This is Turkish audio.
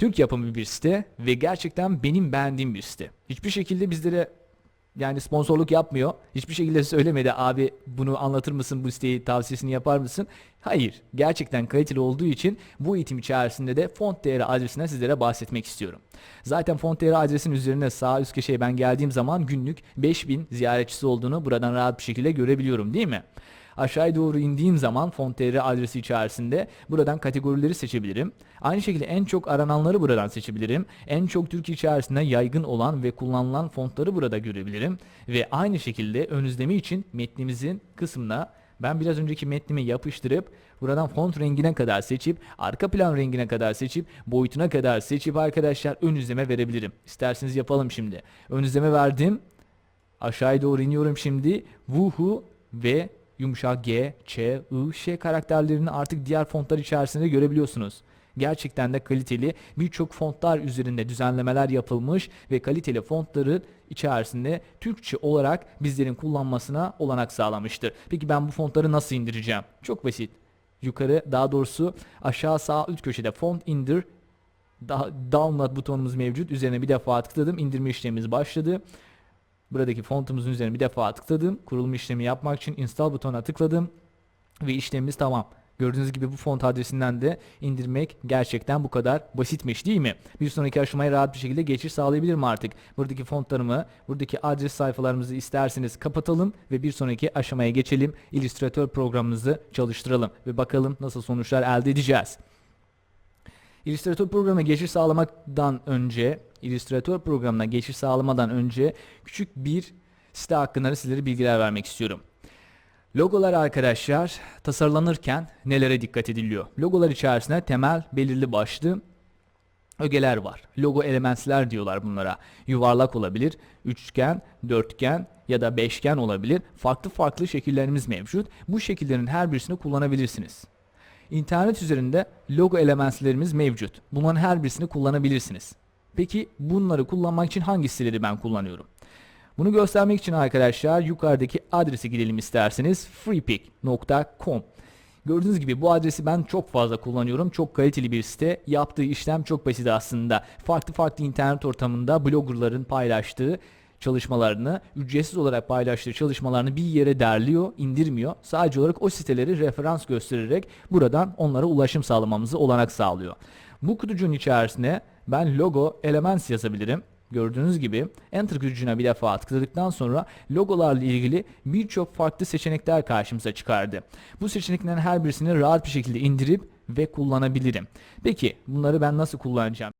Türk yapımı bir site ve gerçekten benim beğendiğim bir site. Hiçbir şekilde bizlere yani sponsorluk yapmıyor. Hiçbir şekilde söylemedi abi bunu anlatır mısın bu siteyi tavsiyesini yapar mısın? Hayır. Gerçekten kaliteli olduğu için bu eğitim içerisinde de Font.tr adresinden sizlere bahsetmek istiyorum. Zaten Font.tr adresinin üzerine sağ üst köşeye ben geldiğim zaman günlük 5000 ziyaretçisi olduğunu buradan rahat bir şekilde görebiliyorum değil mi? Aşağıya doğru indiğim zaman Font.tr adresi içerisinde buradan kategorileri seçebilirim. Aynı şekilde en çok arananları buradan seçebilirim. En çok Türkiye içerisinde yaygın olan ve kullanılan fontları burada görebilirim. Ve aynı şekilde ön izleme için metnimizin kısmına ben biraz önceki metnimi yapıştırıp buradan font rengine kadar seçip arka plan rengine kadar seçip boyutuna kadar seçip arkadaşlar ön izleme verebilirim. İsterseniz yapalım şimdi. Ön izleme verdim. Aşağıya doğru iniyorum şimdi. Wuhu ve yumuşak G, Ç, I, Ş karakterlerini artık diğer fontlar içerisinde görebiliyorsunuz. Gerçekten de kaliteli birçok fontlar üzerinde düzenlemeler yapılmış ve kaliteli fontların içerisinde Türkçe olarak bizlerin kullanmasına olanak sağlamıştır. Peki ben bu fontları nasıl indireceğim? Çok basit. Yukarı daha doğrusu aşağı sağ üst köşede font indir daha download butonumuz mevcut. Üzerine bir defa tıkladım. İndirme işlemimiz başladı. Buradaki fontumuzun üzerine bir defa tıkladım. Kurulum işlemi yapmak için install butonuna tıkladım. Ve işlemimiz tamam. Gördüğünüz gibi bu font adresinden de indirmek gerçekten bu kadar basitmiş değil mi? Bir sonraki aşamaya rahat bir şekilde geçiş sağlayabilirim artık. Buradaki fontlarımı, buradaki adres sayfalarımızı isterseniz kapatalım ve bir sonraki aşamaya geçelim. Illustrator programımızı çalıştıralım ve bakalım nasıl sonuçlar elde edeceğiz. Illustrator programına geçiş sağlamaktan önce, Illustrator programına geçiş sağlamadan önce küçük bir site hakkında sizlere bilgiler vermek istiyorum. Logolar arkadaşlar tasarlanırken nelere dikkat ediliyor? Logolar içerisinde temel belirli başlı ögeler var. Logo elementler diyorlar bunlara. Yuvarlak olabilir, üçgen, dörtgen ya da beşgen olabilir. Farklı farklı şekillerimiz mevcut. Bu şekillerin her birisini kullanabilirsiniz. İnternet üzerinde logo elementlerimiz mevcut. Bunların her birisini kullanabilirsiniz. Peki bunları kullanmak için hangi siteleri ben kullanıyorum? Bunu göstermek için arkadaşlar yukarıdaki adrese gidelim isterseniz freepick.com Gördüğünüz gibi bu adresi ben çok fazla kullanıyorum. Çok kaliteli bir site. Yaptığı işlem çok basit aslında. Farklı farklı internet ortamında bloggerların paylaştığı çalışmalarını, ücretsiz olarak paylaştığı çalışmalarını bir yere derliyor, indirmiyor. Sadece olarak o siteleri referans göstererek buradan onlara ulaşım sağlamamızı olanak sağlıyor. Bu kutucuğun içerisine ben logo elements yazabilirim. Gördüğünüz gibi Enter gücüne bir defa tıkladıktan sonra logolarla ilgili birçok farklı seçenekler karşımıza çıkardı. Bu seçeneklerin her birisini rahat bir şekilde indirip ve kullanabilirim. Peki bunları ben nasıl kullanacağım?